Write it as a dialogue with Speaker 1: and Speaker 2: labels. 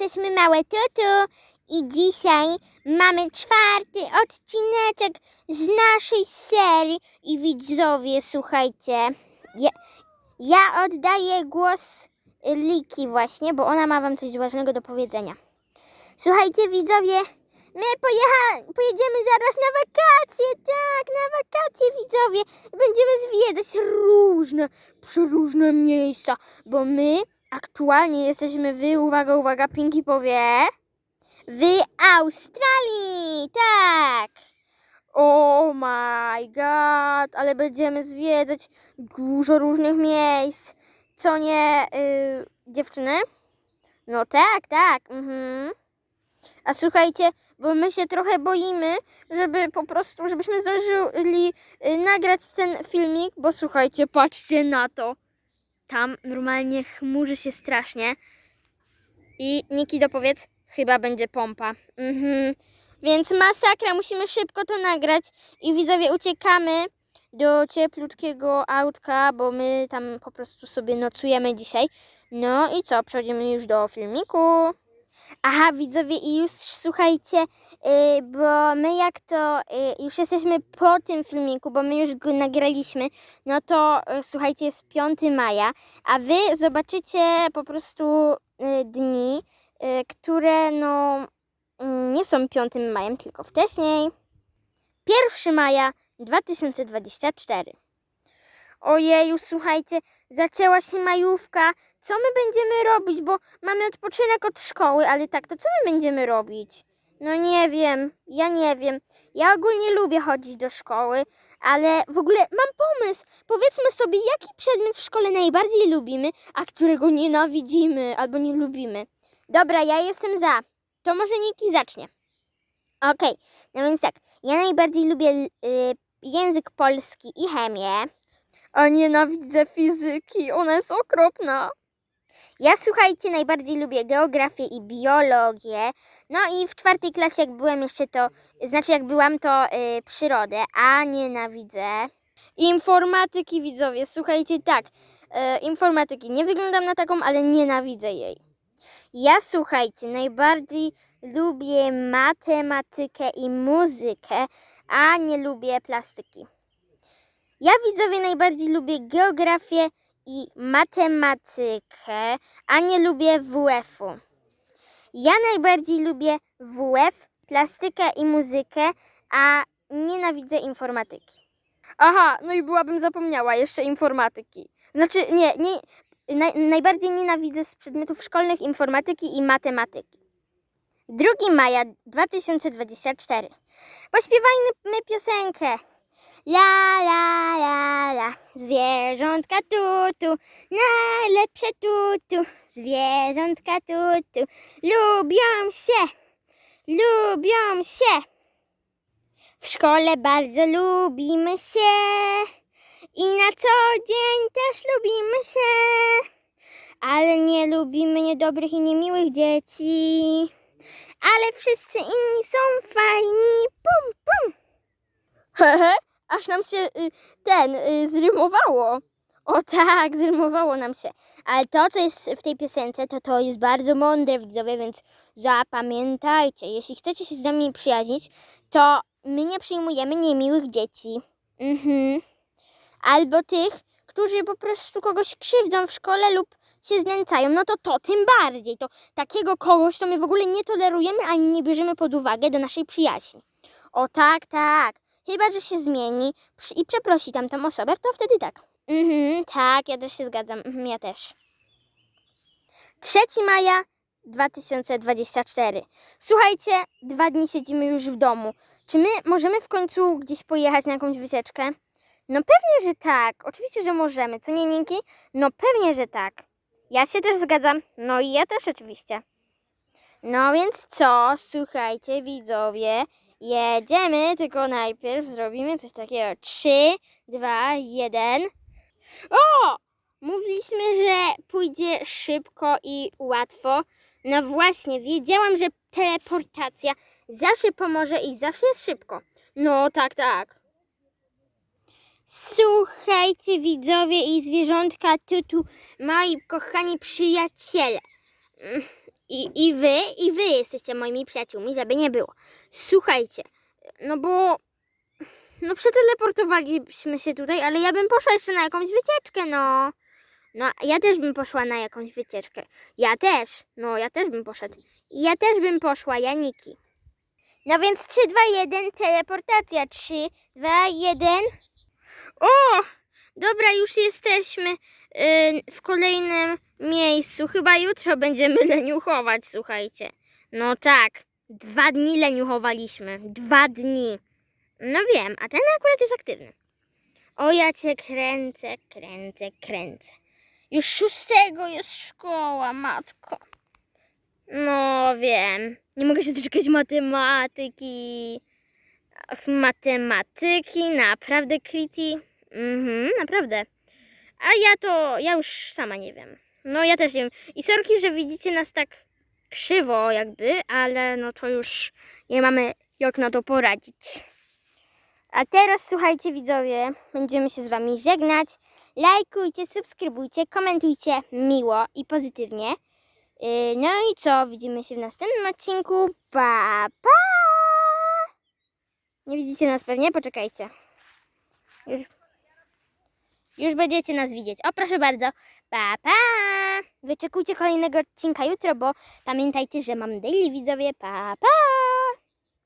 Speaker 1: jesteśmy małe tutu i dzisiaj mamy czwarty odcineczek z naszej serii. I widzowie, słuchajcie, ja, ja oddaję głos Liki właśnie, bo ona ma wam coś ważnego do powiedzenia. Słuchajcie, widzowie, my pojedziemy zaraz na wakacje, tak, na wakacje, widzowie. Będziemy zwiedzać różne, przeróżne miejsca, bo my aktualnie jesteśmy w, uwaga, uwaga, Pinki powie, w Australii, tak. Oh my god, ale będziemy zwiedzać dużo różnych miejsc. Co nie, y, dziewczyny? No tak, tak, mhm. A słuchajcie, bo my się trochę boimy, żeby po prostu, żebyśmy zdążyli y, nagrać ten filmik, bo słuchajcie, patrzcie na to. Tam normalnie chmurzy się strasznie. I Niki dopowiedz, chyba będzie pompa. Mhm. Więc masakra, musimy szybko to nagrać. I widzowie, uciekamy do cieplutkiego autka, bo my tam po prostu sobie nocujemy dzisiaj. No i co, przechodzimy już do filmiku. Aha, widzowie, i już słuchajcie, bo my jak to y, już jesteśmy po tym filmiku, bo my już go nagraliśmy, no to y, słuchajcie, jest 5 maja, a wy zobaczycie po prostu y, dni, y, które no mm, nie są 5 majem, tylko wcześniej. 1 maja 2024. Ojeju, słuchajcie, zaczęła się majówka. Co my będziemy robić? Bo mamy odpoczynek od szkoły, ale tak, to co my będziemy robić? No nie wiem, ja nie wiem. Ja ogólnie lubię chodzić do szkoły, ale w ogóle mam pomysł. Powiedzmy sobie, jaki przedmiot w szkole najbardziej lubimy, a którego nienawidzimy albo nie lubimy. Dobra, ja jestem za. To może Niki zacznie. Okej, no więc tak, ja najbardziej lubię y, język polski i chemię. A nienawidzę fizyki, ona jest okropna. Ja słuchajcie, najbardziej lubię geografię i biologię. No i w czwartej klasie, jak byłem jeszcze to, znaczy jak byłam, to y, przyrodę, a nienawidzę. Informatyki, widzowie, słuchajcie, tak, y, informatyki. Nie wyglądam na taką, ale nienawidzę jej. Ja słuchajcie, najbardziej lubię matematykę i muzykę, a nie lubię plastyki. Ja widzowie najbardziej lubię geografię i matematykę, a nie lubię WF-u. Ja najbardziej lubię WF, plastykę i muzykę, a nienawidzę informatyki. Aha, no i byłabym zapomniała jeszcze informatyki. Znaczy, nie, nie naj, najbardziej nienawidzę z przedmiotów szkolnych informatyki i matematyki. 2 maja 2024. Pośpiewajmy piosenkę. La la la la, zwierzątka tutu, najlepsze tutu, zwierzątka tutu, lubią się, lubią się. W szkole bardzo lubimy się. I na co dzień też lubimy się, ale nie lubimy niedobrych i niemiłych dzieci. Ale wszyscy inni są fajni, pum pum. Hehe, aż nam się y, ten y, zrymowało. O tak, zrymowało nam się. Ale to, co jest w tej piosence, to to jest bardzo mądre, widzowie, więc zapamiętajcie. Jeśli chcecie się z nami przyjaźnić, to my nie przyjmujemy niemiłych dzieci. Mhm. Albo tych, którzy po prostu kogoś krzywdzą w szkole lub się znęcają, no to to tym bardziej. To takiego kogoś to my w ogóle nie tolerujemy ani nie bierzemy pod uwagę do naszej przyjaźni. O tak, tak. Chyba, że się zmieni i przeprosi tamtą osobę, to wtedy tak. Mhm, tak, ja też się zgadzam. Mhm, ja też. 3 maja 2024. Słuchajcie, dwa dni siedzimy już w domu. Czy my możemy w końcu gdzieś pojechać na jakąś wycieczkę? No pewnie, że tak. Oczywiście, że możemy. Co nie, Ninki? No pewnie, że tak. Ja się też zgadzam. No i ja też oczywiście. No więc co? Słuchajcie, widzowie. Jedziemy, tylko najpierw zrobimy coś takiego. 3, 2, 1. O! Mówiliśmy, że pójdzie szybko i łatwo. No właśnie, wiedziałam, że teleportacja zawsze pomoże i zawsze jest szybko. No tak, tak. Słuchajcie, widzowie i zwierzątka, tu, tu, moi kochani przyjaciele. I, I wy, i wy jesteście moimi przyjaciółmi, żeby nie było. Słuchajcie, no bo no przeteleportowaliśmy się tutaj, ale ja bym poszła jeszcze na jakąś wycieczkę, no. No, ja też bym poszła na jakąś wycieczkę. Ja też, no, ja też bym poszedł. I Ja też bym poszła, Janiki. No więc 3, 2, 1, teleportacja. 3, 2, 1. O! Dobra, już jesteśmy y, w kolejnym miejscu. Chyba jutro będziemy leniuchować, słuchajcie. No tak, dwa dni leniuchowaliśmy. Dwa dni. No wiem, a ten akurat jest aktywny. O, ja cię kręcę, kręcę, kręcę. Już szóstego jest szkoła, matko. No wiem. Nie mogę się doczekać matematyki. Matematyki, naprawdę, Kriti. Mhm, naprawdę. A ja to, ja już sama nie wiem. No ja też nie wiem. I sorki, że widzicie nas tak krzywo jakby, ale no to już nie mamy jak na to poradzić. A teraz słuchajcie widzowie, będziemy się z wami żegnać. Lajkujcie, subskrybujcie, komentujcie miło i pozytywnie. Yy, No i co? Widzimy się w następnym odcinku. Pa, pa! Nie widzicie nas pewnie? Poczekajcie. Już, już będziecie nas widzieć. O, proszę bardzo. Pa, pa! Wyczekujcie kolejnego odcinka jutro, bo pamiętajcie, że mam daily widzowie. Pa, pa!